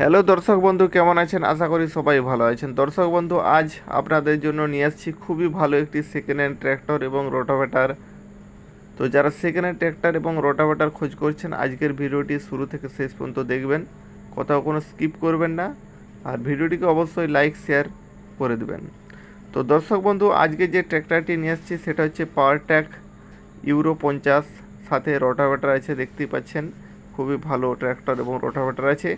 Hello দর্শক বন্ধু, কেমন আছেন? আশা করি সবাই ভালো আছেন। দর্শক বন্ধু, আজ আপনাদের জন্য নিয়ে আসছি খুবই ভালো একটি সেকেন্ড হ্যান্ড ট্র্যাক্টর এবং রোটাভেটার তো যারা সেকেন্ড হ্যান্ড ট্র্যাক্টর এবং রোটাভেটার খোঁজ করছেন, আজকের ভিডিওটি শুরু থেকে শেষ পর্যন্ত দেখবেন। কোথাও কোনো স্কিপ করবেন না। আর ভিডিওটিকে অবশ্যই লাইক শেয়ার করে দেবেন। তো দর্শক বন্ধু, আজকে যে ট্র্যাক্টরটি নিয়ে আসছি, সেটা হচ্ছে পাওয়ার ট্র্যাক ইউরো পঞ্চাশ। সাথে রোটাভেটার আছে, দেখতেই পাচ্ছেন। খুবই ভালো ট্র্যাক্টর এবং রোটাভেটার আছে।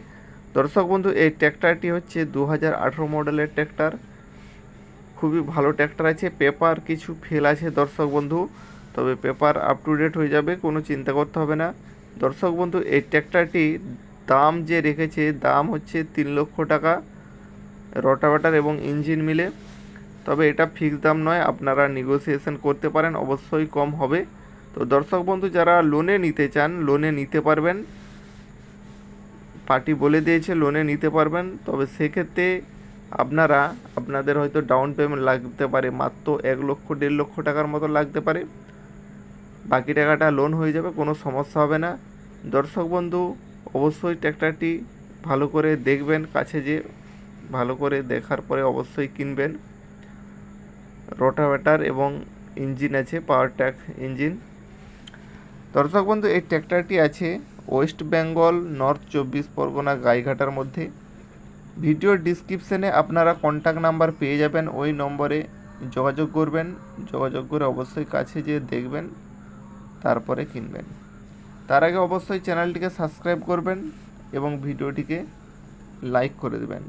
দর্শক বন্ধু, এই ট্র্যাক্টরটি হচ্ছে দু হাজার আঠেরো মডেলের ট্র্যাক্টর খুবই ভালো ট্র্যাক্টর আছে পেপার কিছু ফেল আছে দর্শক বন্ধু, তবে পেপার আপ টু ডেট হয়ে যাবে, কোনো চিন্তা করতে হবে না। দর্শক বন্ধু, এই ট্র্যাক্টরটি দাম যে রেখেছে, দাম হচ্ছে তিন লক্ষ টাকা রোটাভেটার এবং ইঞ্জিন মিলে। তবে এটা ফিক্স দাম নয়, আপনারা নেগোসিয়েশন করতে পারেন, অবশ্যই কম হবে। তো দর্শক বন্ধু, যারা লোনে নিতে চান লোনে নিতে পারবেন। পার্টি বলে দিয়েছে লোনে নিতে পারবেন। তবে সেক্ষেত্রে আপনারা, আপনাদের হয়তো ডাউন পেমেন্ট লাগতে পারে, মাত্র এক লক্ষ, দেড় লক্ষ টাকার মতো লাগতে পারে। বাকি টাকাটা লোন হয়ে যাবে, কোনো সমস্যা হবে না। দর্শক বন্ধু, অবশ্যই ট্র্যাক্টরটি ভালো করে দেখবেন, কাছে যে ভালো করে দেখার পরে অবশ্যই কিনবেন। রোটাভেটার এবং ইঞ্জিন আছে পাওয়ার ট্যাক ইঞ্জিন দর্শক বন্ধু, এই ট্র্যাক্টরটি আছে ওয়েস্ট বেঙ্গল, নর্থ চব্বিশ পরগনা, গাইঘাটার মধ্যে। ভিডিও ডিসক্রিপশানে আপনারা কন্ট্যাক্ট নাম্বার পেয়ে যাবেন। ওই নম্বরে যোগাযোগ করবেন। যোগাযোগ করে অবশ্যই কাছে যেয়ে দেখবেন, তারপরে কিনবেন। তার আগে অবশ্যই চ্যানেলটিকে সাবস্ক্রাইব করবেন এবং ভিডিওটিকে লাইক করে দেবেন।